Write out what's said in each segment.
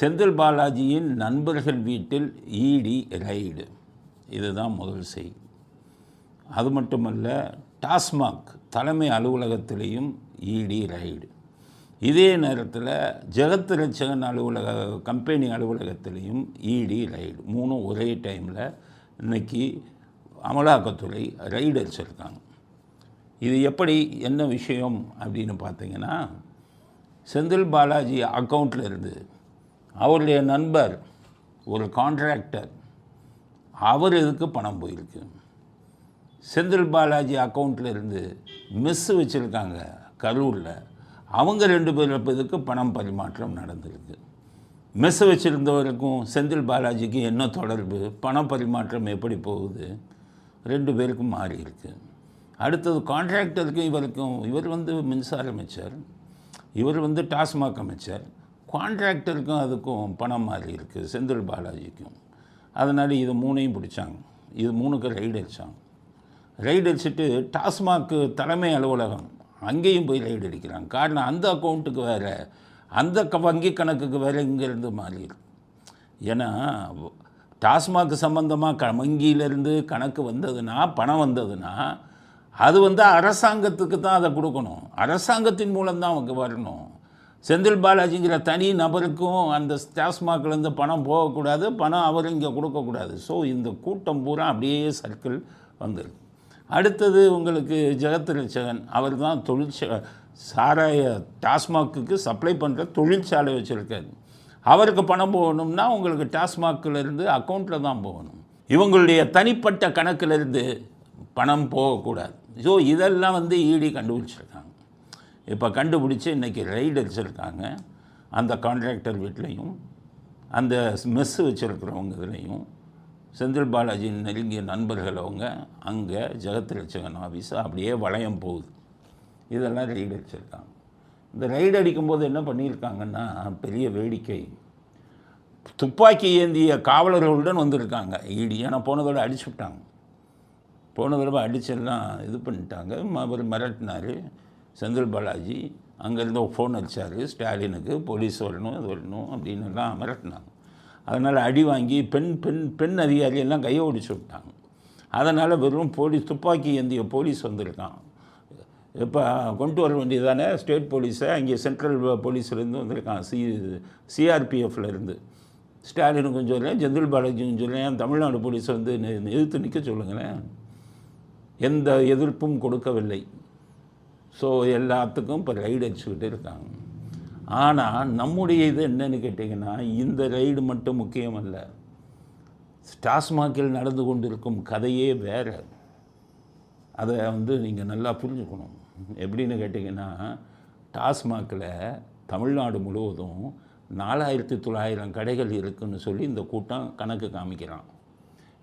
செந்தில் பாலாஜியின் நண்பர்கள் வீட்டில் இடி ரைடு. இதுதான் முதல் செய்தி அது மட்டுமல்ல டாஸ்மாக் தலைமை அலுவலகத்திலையும் இடி ரைடு. இதே நேரத்தில் ஜெகத் ரட்சகன் அலுவலக கம்பெனி அலுவலகத்திலையும் இடி ரைடு. மூணும் ஒரே டைமில் இன்னைக்கு அமலாக்கத்துறை ரைடு அடிச்சிருக்காங்க. இது எப்படி என்ன விஷயம் அப்படின்னு பார்த்தீங்கன்னா செந்தில் பாலாஜி அக்கௌண்ட்டில் இருந்து அவருடைய நண்பர் ஒரு கான்ட்ராக்டர் அவர் இதுக்கு பணம் போயிருக்கு. செந்தில் பாலாஜி அக்கௌண்ட்டில் இருந்து வச்சுருக்காங்க கரூரில். அவங்க ரெண்டு பேர் இதுக்கு பணம் பரிமாற்றம் நடந்திருக்கு. மெஸ்ஸு வச்சுருந்தவருக்கும் செந்தில் பாலாஜிக்கு என்ன தொடர்பு? பண பரிமாற்றம் எப்படி போகுது? ரெண்டு பேருக்கும் மாறி இருக்கு. அடுத்தது கான்ட்ராக்டருக்கும் இவருக்கும் இவர் வந்து மின்சார அமைச்சர். இவர் வந்து டாஸ்மாக் அமைச்சர். கான்ட்ராக்டருக்கும் அதுக்கும் பணம் மாறி இருக்குது செந்தில் பாலாஜிக்கும். அதனால் இது மூணையும் பிடிச்சாங்க. இது மூணுக்கு ரைடு அடித்தாங்க ரைடு அடிச்சுட்டு டாஸ்மாக் தலைமை அலுவலகம் அங்கேயும் போய் ரைடு அடிக்கிறாங்க. காரணம் அந்த அக்கௌண்ட்டுக்கு வேறு அந்த க வங்கி கணக்குக்கு வேறு இங்கேருந்து மாறிடும் ஏன்னா டாஸ்மாக் சம்மந்தமாக க வங்கியிலேருந்து கணக்கு வந்ததுன்னா பணம் வந்ததுன்னா அது வந்து அரசாங்கத்துக்கு தான் அதை கொடுக்கணும். அரசாங்கத்தின் மூலம்தான் அவங்க வரணும். செந்தில் பாலாஜிங்கிற தனி நபருக்கும் அந்த டாஸ்மாக்லேருந்து பணம் போகக்கூடாது பணம் அவர் இங்கே கொடுக்கக்கூடாது. ஸோ இந்த கூட்டம் பூரா அப்படியே சர்க்கிள் வந்துருக்கு அடுத்தது உங்களுக்கு ஜெகத்ரட்சகன் அவர் தான் தொழிற்சா சாராய டாஸ்மாக்குக்கு சப்ளை பண்ணுற தொழிற்சாலை வச்சுருக்காரு. அவருக்கு பணம் போகணும்னா உங்களுக்கு டாஸ்மாக்கிலேருந்து அக்கௌண்ட்டில் தான் போகணும். இவங்களுடைய தனிப்பட்ட கணக்கிலிருந்து பணம் போகக்கூடாது. ஸோ இதெல்லாம் வந்து இடி கண்டுபிடிச்சிருக்காங்க. இப்போ கண்டுபிடிச்சி இன்றைக்கி ரைடு அடிச்சிருக்காங்க அந்த கான்ட்ராக்டர் வீட்லேயும் அந்த மெஸ்ஸு வச்சுருக்கிறவங்க இதுலேயும் செந்தில் பாலாஜியின் நெருங்கிய நண்பர்கள் அவங்க அங்கே ஜெகத் ரட்சகன் ஆஃபீஸ் அப்படியே வளையம் போகுது. இதெல்லாம் ரைடு அடிச்சிருக்காங்க இந்த ரைடு அடிக்கும்போது என்ன பண்ணியிருக்காங்கன்னா பெரிய வேடிக்கை. துப்பாக்கி ஏந்திய காவலர்களுடன் வந்திருக்காங்க. ஈடி ஏன்னா போன தடவை அடிச்சு விட்டாங்க. போன தடவை அடிச்செல்லாம் இது பண்ணிட்டாங்க. அவர் மிரட்டினார். செந்தில் பாலாஜி அங்கேருந்து ஃபோன் அடிச்சார் ஸ்டாலினுக்கு போலீஸ் வரணும் இது வரணும் அப்படின்னு எல்லாம் மிரட்டினாங்க. அதனால் அடி வாங்கி பெண் பெண் பெண் அதிகாரியெல்லாம் கையை ஒடிச்சு விட்டாங்க. அதனால் வெறும் போலீஸ் துப்பாக்கி ஏந்திய போலீஸ் வந்திருக்கான். இப்போ கொண்டு வர வேண்டியதானே? ஸ்டேட் போலீஸை அங்கே சென்ட்ரல் போலீஸ்லேருந்து வந்திருக்கான் சி சிஆர்பிஎஃப்லேருந்து. ஸ்டாலின் கொஞ்சம் சொல்லேன் செந்தில் பாலாஜிக்கும் சொல்லேன் தமிழ்நாடு போலீஸை வந்து நி- எதிர்த்து நிற்க சொல்லுங்களேன். எந்த எதிர்ப்பும் கொடுக்கவில்லை. ஸோ எல்லாத்துக்கும் இப்போ ரைடு அடிச்சுக்கிட்டு இருக்காங்க. ஆனால் நம்முடைய இது என்னன்னு கேட்டிங்கன்னா இந்த ரைடு மட்டும் முக்கியமல்ல. டாஸ்மாகில் நடந்து கொண்டிருக்கும் கதையே வேறு. அதை வந்து நீங்கள் நல்லா புரிஞ்சுக்கணும். எப்படின்னு கேட்டிங்கன்னா டாஸ்மாகில் தமிழ்நாடு முழுவதும் நாலாயிரத்தி தொள்ளாயிரம் கடைகள் இருக்குதுன்னு சொல்லி இந்த கூட்டம் கணக்கு காமிக்கிறான்.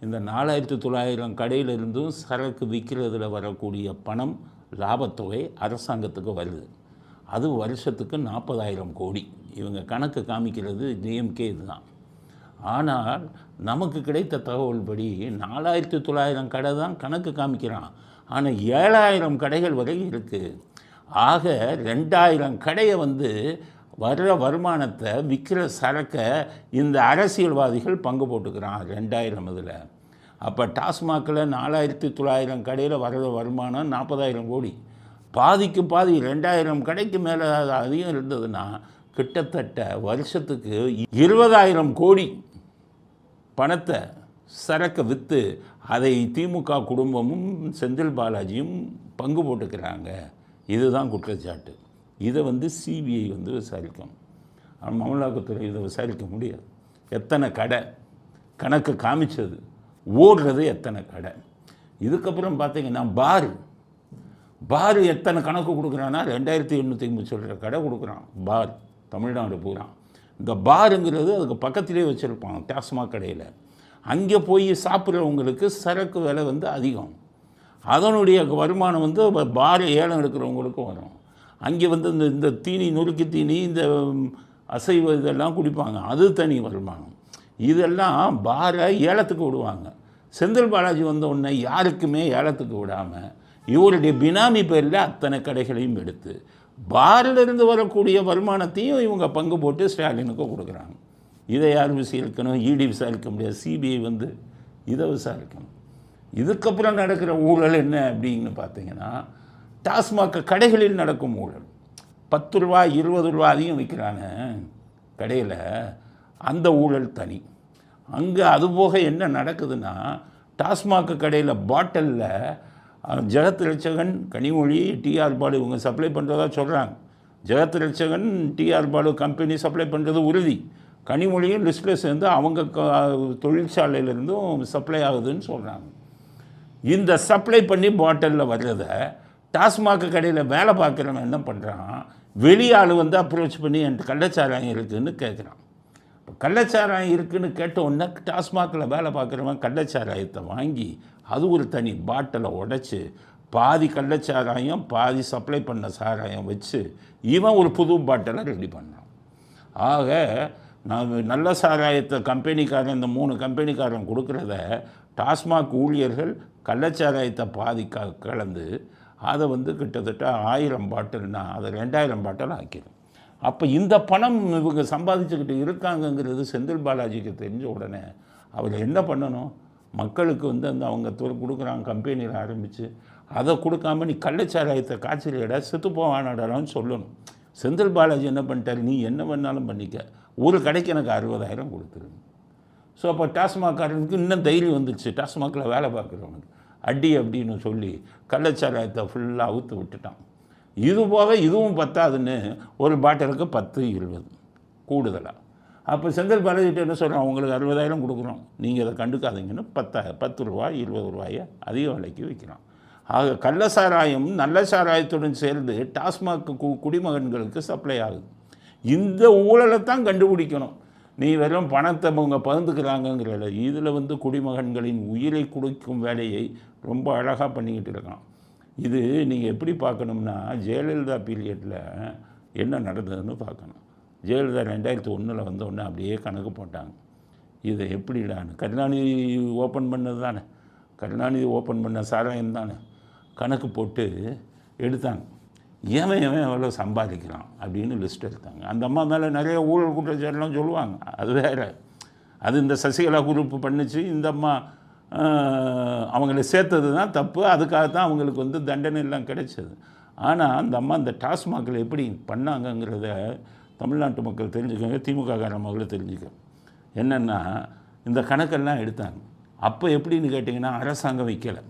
இந்த நாலாயிரத்தி தொள்ளாயிரம் கடையிலிருந்தும் சரக்கு விற்கிறதுல வரக்கூடிய பணம் லாபத்தொகை அரசாங்கத்துக்கு வருது. அது வருஷத்துக்கு நாற்பதாயிரம் கோடி. இவங்க கணக்கு காமிக்கிறது டிஎம்கே இதுதான். ஆனால் நமக்கு கிடைத்த தகவல் படி நாலாயிரத்தி தொள்ளாயிரம் கடை தான் கணக்கு காமிக்கிறான். ஆனால் ஏழாயிரம் கடைகள் வரை இருக்குது ஆக ரெண்டாயிரம் கடையை வந்து வர்ற வருமானத்தை விற்கிற சரக்கை இந்த அரசியல்வாதிகள் பங்கு போட்டுக்கிறான். ரெண்டாயிரம் இதில். அப்போ டாஸ்மாகில் நாலாயிரத்தி தொள்ளாயிரம் கடையில் வர்ற வருமானம் நாற்பதாயிரம் கோடி. பாதிக்கு பாதி ரெண்டாயிரம் கடைக்கு மேலே அதிகம் இருந்ததுன்னா கிட்டத்தட்ட வருஷத்துக்கு இருபதாயிரம் கோடி பணத்தை சரக்கை விற்று அதை திமுக குடும்பமும் செந்தில் பாலாஜியும் பங்கு போட்டுக்கிறாங்க. இதுதான் குற்றச்சாட்டு. இதை வந்து சிபிஐ வந்து விசாரிக்கும். அமலாக்கத்துறை இதை விசாரிக்க முடியாது. எத்தனை கடை கணக்கு காமிச்சது. ஓடுறது எத்தனை கடை? இதுக்கப்புறம் பார்த்தீங்கன்னா பாரு. பார் எத்தனை கணக்கு கொடுக்குறான்னா ரெண்டாயிரத்தி எண்ணூற்றி ஐம்பது சொல்கிற கடை கொடுக்குறான். பார் தமிழ்நாடு பூரா. இந்த பாருங்கிறது அதுக்கு பக்கத்திலே வச்சுருப்பான் டாஸ்மாக் கடையில். அங்கே போய் சாப்பிட்றவங்களுக்கு சரக்கு விலை வந்து அதிகம். அதனுடைய வருமானம் வந்து பார் ஏலம் எடுக்கிறவங்களுக்கும் வரும். அங்கே வந்து இந்த இந்த தீனி நொறுக்கு தீனி இந்த அசைவ இதெல்லாம் குடிப்பாங்க. அது தனி வருமானம். இதெல்லாம் பாரை ஏலத்துக்கு விடுவாங்க. செந்தில் பாலாஜி வந்த உடனே யாருக்குமே ஏலத்துக்கு விடாமல் இவருடைய பினாமி பேரில் அத்தனை கடைகளையும் எடுத்து பாரிலிருந்து வரக்கூடிய வருமானத்தையும் இவங்க பங்கு போட்டு ஸ்டாலினுக்கு கொடுக்குறாங்க. இதை யார் விசாரிக்கணும்? இடி விசாரிக்க முடியாது. சிபிஐ வந்து இதை விசாரிக்கணும். இதுக்கப்புறம் நடக்கிற ஊழல் என்ன அப்படின்னு பார்த்தீங்கன்னா டாஸ்மாக் கடைகளில் நடக்கும் ஊழல். பத்து ரூபா இருபது ரூபா அதிகம் விற்கிறாங்க கடையில். அந்த ஊழல் தனி. அங்கே அதுபோக என்ன நடக்குதுன்னா டாஸ்மாக் கடையில் பாட்டிலில் ஜெகத் ரட்சகன் கனிமொழி டிஆர் பாலு இவங்க சப்ளை பண்ணுறதா சொல்கிறாங்க Jagath Ratchagan TR Balu company supply பண்ணுறது உறுதி. கனிமொழியும் லிஸ்ட்டில் சேர்ந்து அவங்க தொழிற்சாலையிலேருந்தும் சப்ளை ஆகுதுன்னு சொல்கிறாங்க இந்த சப்ளை பண்ணி பாட்டிலில் வர்றதை டாஸ்மாக் கடையில் வேலை பார்க்குறவன் என்ன பண்ணுறான் வெளி ஆள் வந்து அப்ரோச் பண்ணி என் கள்ளச்சாராயம் இருக்குதுன்னு கேட்குறான் கள்ளச்சாராயம் இருக்குன்னு கேட்ட உடனே டாஸ்மாகில் வேலை பார்க்குறவன் கள்ளச்சாராயத்தை வாங்கி அது ஒரு தனி பாட்டிலை உடச்சி பாதி கள்ளச்சாராயம் பாதி சப்ளை பண்ண சாராயம் வச்சு இவன் ஒரு புது பாட்டிலை ரெடி பண்ணான். ஆக நான் நல்ல சாராயத்தை கம்பெனிக்காரன் இந்த மூணு கம்பெனிக்காரன் கொடுக்குறத டாஸ்மாக் ஊழியர்கள் கள்ளச்சாராயத்தை பாதி க கலந்து அதை வந்து கிட்டத்தட்ட ஆயிரம் பாட்டில்னா அதை ரெண்டாயிரம் பாட்டில் ஆக்கிடும் அப்போ இந்த பணம் இவங்க சம்பாதிச்சுக்கிட்டு இருக்காங்கங்கிறது செந்தில் பாலாஜிக்கு தெரிஞ்ச உடனே அவர் என்ன பண்ணணும்? மக்களுக்கு வந்து அந்த அவங்க தொ- கொடுக்குறாங்க கம்பெனியில் ஆரம்பித்து அதை கொடுக்காம நீ கள்ளச்சாராயத்தை காய்ச்சலிட செத்து போவானடான்னு சொல்லணும். செந்தில் பாலாஜி என்ன பண்ணிட்டாரு? நீ என்ன வேணாலும் பண்ணிக்க. ஒரு கடைக்கு எனக்கு அறுபதாயிரம் கொடுத்துருங்க ஸோ அப்போ டாஸ்மாக்காரனுக்கு இன்னும் தைரியம் வந்துடுச்சு டாஸ்மாகில் வேலை பார்க்குறவனுக்கு. அடி அப்படின்னு சொல்லி கள்ளச்சாராயத்தை ஃபுல்லாக அவுத்து விட்டுட்டான். இது போக இதுவும் பத்தாதுன்னு ஒரு பாட்டிலுக்கு பத்து இருபது கூடுதலாக அப்போ செந்தில் பாலாஜிட்ட என்ன சொல்கிறோம் உங்களுக்கு அறுபதாயிரம் கொடுக்குறோம். நீங்கள் அதை கண்டுக்காதீங்கன்னு பத்தா பத்து ரூபா இருபது ரூபாயை அதிக விலைக்கு விற்கிறோம். ஆக கள்ள சாராயம் நல்ல சாராயத்துடன் சேர்ந்து டாஸ்மாக் கு குடிமகன்களுக்கு சப்ளை ஆகுது. இந்த ஊழலை தான் கண்டுபிடிக்கணும். நீ வெறும் பணத்தை அவங்க பகிர்ந்துக்கிறாங்கங்கிறத இதில் வந்து குடிமகன்களின் உயிரை குடிக்கும் வேலையை ரொம்ப அழகாக பண்ணிக்கிட்டு இருக்கான். இது நீங்கள் எப்படி பார்க்கணும்னா ஜெயலலிதா பீரியடில் என்ன நடந்ததுன்னு பார்க்கணும். ஜெயலலிதா ரெண்டாயிரத்தி ஒன்றில் வந்தோடனே அப்படியே கணக்கு போட்டாங்க. இதை எப்படிடான்னு. கருணாநிதி ஓப்பன் பண்ணது தானே. கருணாநிதி ஓப்பன் பண்ண சாராயம் தானே. கணக்கு போட்டு எடுத்தாங்க. எவன் எவன் எவ்வளோ சம்பாதிக்கிறான் அப்படின்னு லிஸ்ட் எடுத்தாங்க. அந்த அம்மா மேலே நிறைய ஊழல் குற்றச்சாட்டுலாம் சொல்லுவாங்க. அது வேற. அது இந்த சசிகலா குரூப் பண்ணிச்சு. இந்த அம்மா அவங்கள சேர்த்தது தான் தப்பு. அதுக்காக தான் அவங்களுக்கு வந்து தண்டனை எல்லாம் கிடைச்சது. ஆனால் அந்த அம்மா இந்த டாஸ்மாகில் எப்படி பண்ணாங்கங்கிறத தமிழ்நாட்டு மக்கள் தெரிஞ்சுக்கோங்க திமுக கார மக்கள் தெரிஞ்சுக்க. என்னென்னா இந்த கணக்கெல்லாம் எடுத்தாங்க. அப்போ எப்படின்னு கேட்டிங்கன்னா அரசாங்கம் வைக்கலை.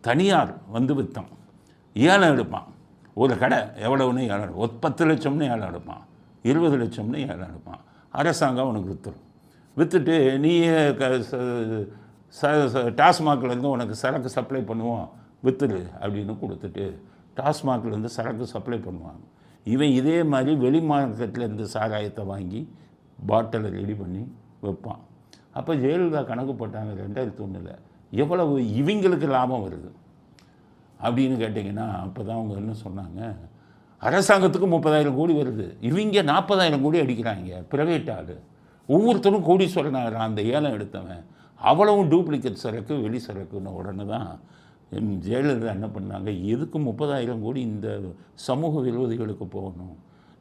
தனியார் வந்து விற்றான் ஏலம் எடுப்பான். ஒரு கடை எவ்வளவுன்னு ஏலம் ஒரு பத்து லட்சம்னு ஏலம் எடுப்பான். இருபது லட்சம்னு ஏலம் எடுப்பான். அரசாங்கம் அவனுக்கு விற்றுரும் விற்றுட்டு நீயே க ச- டாஸ்மாக்லேருந்து உனக்கு சரக்கு சப்ளை பண்ணுவோம் விற்றுரு அப்படின்னு கொடுத்துட்டு டாஸ்மாக்லேருந்து சரக்கு சப்ளை பண்ணுவாங்க. இவன் இதே மாதிரி வெளி மார்க்கெட்லேருந்து சாராயத்தை வாங்கி பாட்டிலை ரெடி பண்ணி வைப்பான் அப்போ ஜெயலலிதா கணக்கு போட்டாங்க ரெண்டாயிரத்தி ஒன்றில் எவ்வளவு இவங்களுக்கு லாபம் வருது? அப்படின்னு கேட்டிங்கன்னா அப்போ தான் அவங்க என்ன சொன்னாங்க அரசாங்கத்துக்கு முப்பதாயிரம் கோடி வருது இவங்க நாற்பதாயிரம் கோடி அடிக்கிறாங்க ப்ரைவேட் ஆள். ஒவ்வொருத்தரும் கோடி சொல்கிறாங்க அந்த ஏலம் எடுத்தவன். அவ்வளவும் டூப்ளிகேட் சரக்கு வெளி சரக்குன்னு உடனே தான் ஜெயலலிதா என்ன பண்ணாங்க எதுக்கு முப்பதாயிரம் கோடி இந்த சமூக விரோதிகளுக்கு போகணும்?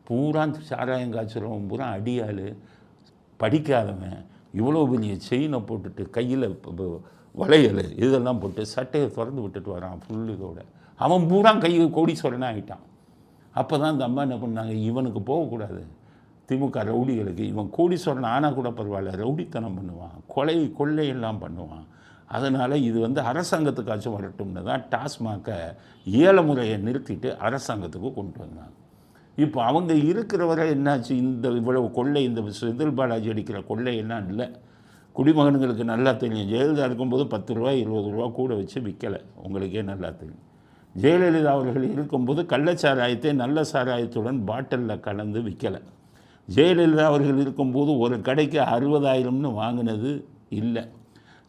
பூரா சாராயம் காய்ச்சறவன் பூரா அடியாள் படிக்காதவன் இவ்வளோ பெரிய செயினை போட்டுட்டு கையில் வளையல் இதெல்லாம் போட்டு சட்டையை திறந்து விட்டுட்டு வரான் ஃபுல் இதோட. அவன் பூரா கை கோடீஸ்வரனாக ஆகிட்டான் அப்போ தான் இந்த அம்மா என்ன பண்ணாங்க இவனுக்கு போகக்கூடாது. திமுக ரவுடிகளுக்கு இவன் கோடீஸ்வரன் ஆனால் கூட பரவாயில்ல ரவுடித்தனம் பண்ணுவான் கொலை கொள்ளையெல்லாம் பண்ணுவான். அதனால் இது வந்து அரசாங்கத்துக்காச்சும் வரட்டும்னு தான் டாஸ்மாகை ஏல முறையை நிறுத்திட்டு அரசாங்கத்துக்கு கொண்டு வந்தாங்க இப்போ அவங்க இருக்கிற வரை என்னாச்சு? இந்த இவ்வளவு கொள்ளை இந்த செந்தில் பாலாஜி அடிக்கிற கொள்ளை எல்லாம் இல்லை. குடிமகன்களுக்கு நல்லா தெரியும். ஜெயலலிதா இருக்கும்போது பத்து ரூபா இருபது ரூபா கூட வச்சு விற்கலை உங்களுக்கே நல்லா தெரியும். ஜெயலலிதா அவர்கள் இருக்கும்போது கள்ளச்சாராயத்தை நல்ல சாராயத்துடன் பாட்டிலில் கலந்து விற்கலை ஜெயலலிதா அவர்கள் இருக்கும்போது ஒரு கடைக்கு அறுபதாயிரம்னு வாங்கினது இல்லை.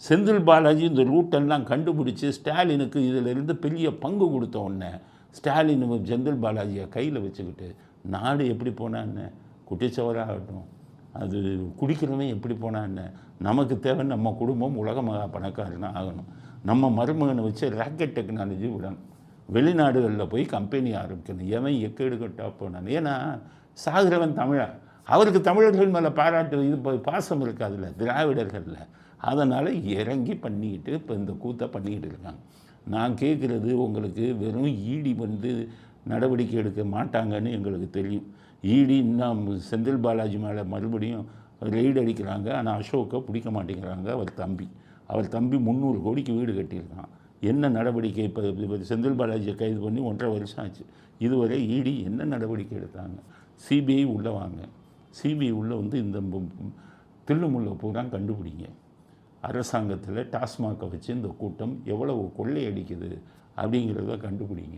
செந்தில் பாலாஜி இந்த ரூட்டெல்லாம் கண்டுபிடிச்சி ஸ்டாலினுக்கு இதிலிருந்து பெரிய பங்கு கொடுத்த உடனே ஸ்டாலின் செந்தில் பாலாஜியை கையில் வச்சுக்கிட்டு நாடு எப்படி போனான்னு குட்டிச்சவராகட்டும். அது குடிக்கிறவன் எப்படி போனான்னு நமக்கு தேவை நம்ம குடும்பம் உலக மகா பணக்காரனாக ஆகணும். நம்ம மருமகனை வச்சு ராக்கெட் டெக்னாலஜி விடணும். வெளிநாடுகளில் போய் கம்பெனி ஆரம்பிக்கணும். எவன் எக்கேடு கட்டா போனான்? ஏன்னா சாகிறவன் தமிழன் அவருக்கு தமிழர்கள் மேலே பாராட்டு இது பாசம் இருக்காதுல்ல திராவிடர்களில். அதனால் இறங்கி பண்ணிக்கிட்டு இப்போ இந்த கூத்தை பண்ணிக்கிட்டு இருக்காங்க. நான் கேட்குறது உங்களுக்கு வெறும் ஈடி வந்து நடவடிக்கை எடுக்க மாட்டாங்கன்னு எங்களுக்கு தெரியும். ஈடி இன்னும் செந்தில் பாலாஜி மேலே மறுபடியும் ரெய்டு அடிக்கிறாங்க. ஆனால் அசோக்கை பிடிக்க மாட்டேங்கிறாங்க அவர் தம்பி. அவர் தம்பி முந்நூறு கோடிக்கு வீடு கட்டியிருக்கான். என்ன நடவடிக்கை? இப்போ இப்போ செந்தில் பாலாஜியை கைது பண்ணி ஒன்றரை வருஷம் ஆச்சு. இதுவரை இடி என்ன நடவடிக்கை எடுத்தாங்க? சிபிஐ உள்ளே வாங்க. சிபிஐ உள்ளே வந்து இந்த மு- பூரா கண்டுபிடிங்க. அரசாங்கத்தில் டாஸ்மாகை வச்சு இந்த கூட்டம் எவ்வளவு கொள்ளையடிக்குது அப்படிங்கிறத கண்டுபிடிங்க.